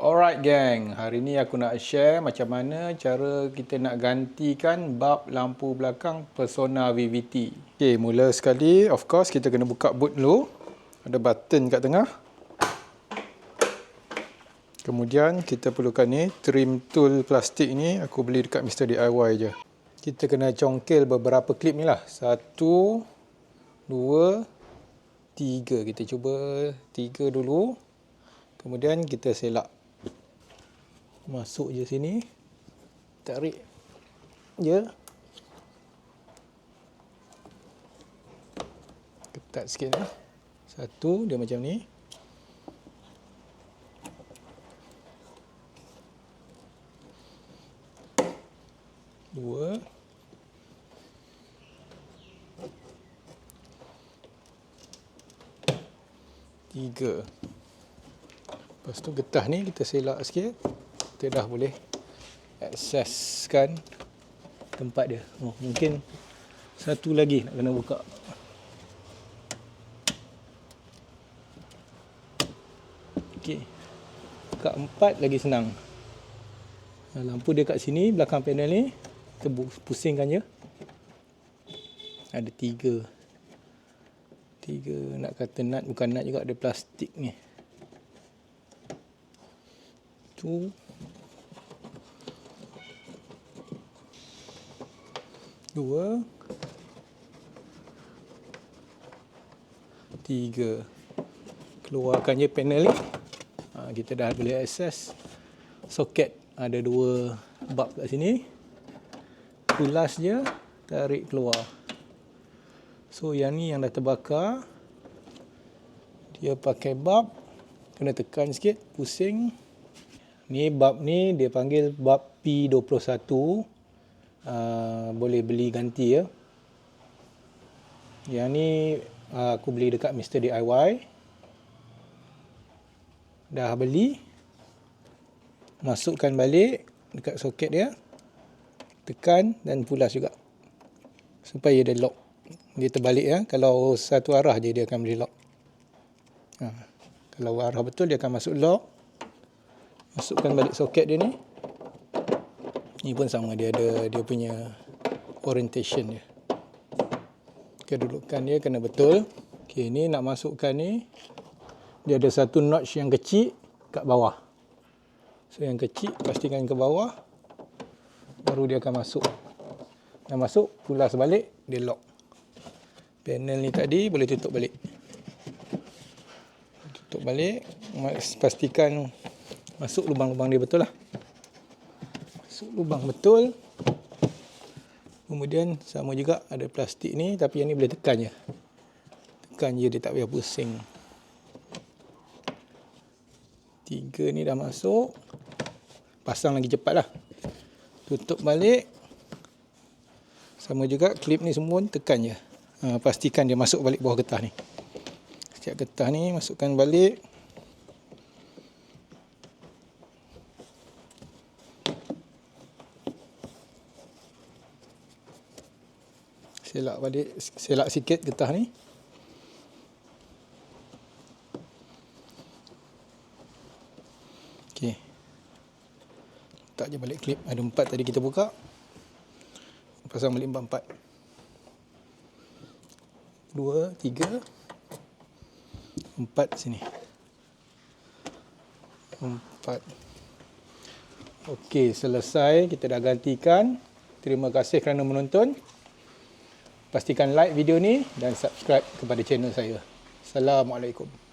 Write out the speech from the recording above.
Alright gang, hari ni aku nak share macam mana cara kita nak gantikan bab lampu belakang Persona VVT. Okay, mula sekali of course kita kena buka boot dulu. Ada button kat tengah. Kemudian kita perlukan ni trim tool plastik ni aku beli dekat Mr DIY je. Kita kena congkel beberapa klip ni lah. Satu, dua, tiga. Kita cuba tiga dulu. Kemudian kita selak masuk je sini. Tarik je. Ketat sikit ni. Satu dia macam ni. Dua. Tiga. Lepas tu getah ni kita selak sikit kita dah boleh akseskan tempat dia. Oh, mungkin satu lagi nak kena buka. Okey. Keempat lagi senang. Lampu dia kat sini, belakang panel ni. Kita pusingkan je. Ada tiga. Tiga, nak kata nut, bukan nut juga, ada plastik ni. Tu, dua, tiga. Keluarkan je panel ni. Ha, kita dah boleh akses soket. Ada dua bab kat sini. Pulas je, tarik keluar. So yang ni yang dah terbakar. Dia pakai bab. Kena tekan sikit, pusing. Ni bab ni dia panggil bab P21 uh, boleh beli ganti ya. Yang ni uh, aku beli dekat Mr DIY. Dah beli. Masukkan balik dekat soket dia. Tekan dan pulas juga. Supaya dia lock. Dia terbalik ya. Kalau satu arah je dia akan boleh lock. Ha. Kalau arah betul dia akan masuk lock. Masukkan balik soket dia ni. Ni pun sama dia ada dia punya orientation dia. Kedudukan dia kena betul. Okey, ni nak masukkan ni dia ada satu notch yang kecil kat bawah. So yang kecil pastikan ke bawah baru dia akan masuk. Dah masuk, pulas balik, dia lock. Panel ni tadi boleh tutup balik. Tutup balik, pastikan masuk lubang-lubang dia betul lah lubang betul. Kemudian sama juga ada plastik ni tapi yang ni boleh tekan je. Tekan je dia tak payah pusing. Tiga ni dah masuk. Pasang lagi cepat lah. Tutup balik. Sama juga klip ni semua tekan je. Ha, pastikan dia masuk balik bawah getah ni. Setiap getah ni masukkan balik selak balik selak sikit getah ni. Okey. Letak je balik klip. Ada empat tadi kita buka. Pasang balik empat empat dua tiga. Empat sini. Empat. Okey selesai. Kita dah gantikan. Terima kasih kerana menonton Pastikan like video ni dan subscribe kepada channel saya. Assalamualaikum.